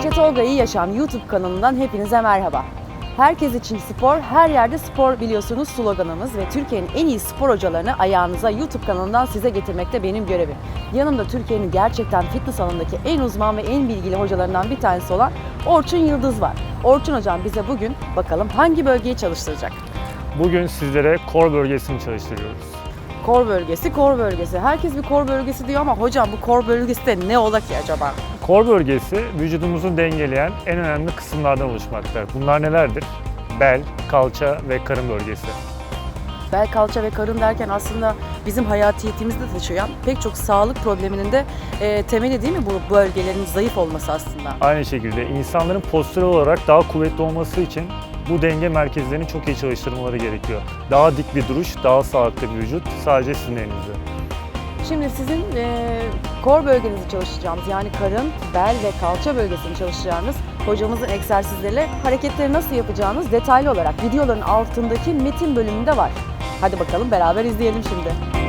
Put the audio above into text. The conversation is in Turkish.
Ayşe Tolga İyi Yaşam YouTube kanalından hepinize merhaba. Herkes için spor, her yerde spor biliyorsunuz sloganımız ve Türkiye'nin en iyi spor hocalarını ayağınıza YouTube kanalından size getirmekte benim görevim. Yanımda Türkiye'nin gerçekten fitness alanındaki en uzman ve en bilgili hocalarından bir tanesi olan Orçun Yıldız var. Orçun hocam bize bugün bakalım hangi bölgeyi çalıştıracak? Bugün sizlere kor bölgesini çalıştırıyoruz. Kor bölgesi, kor bölgesi. Herkes bir kor bölgesi diyor ama hocam bu kor bölgesi de ne ola ki acaba? Kor bölgesi vücudumuzu dengeleyen en önemli kısımlardan oluşmaktadır. Bunlar nelerdir? Bel, kalça ve karın bölgesi. Bel, kalça ve karın derken aslında bizim hayatiyetimizde taşıyan pek çok sağlık probleminin de e, temeli değil mi bu bölgelerin zayıf olması aslında? Aynı şekilde insanların postürel olarak daha kuvvetli olması için bu denge merkezlerini çok iyi çalıştırmaları gerekiyor. Daha dik bir duruş, daha sağlıklı bir vücut sadece sizin elinizde. Şimdi sizin e, kor bölgenizi çalışacağımız yani karın, bel ve kalça bölgesini çalışacağınız hocamızın egzersizleriyle hareketleri nasıl yapacağınız detaylı olarak videoların altındaki metin bölümünde var. Hadi bakalım beraber izleyelim şimdi.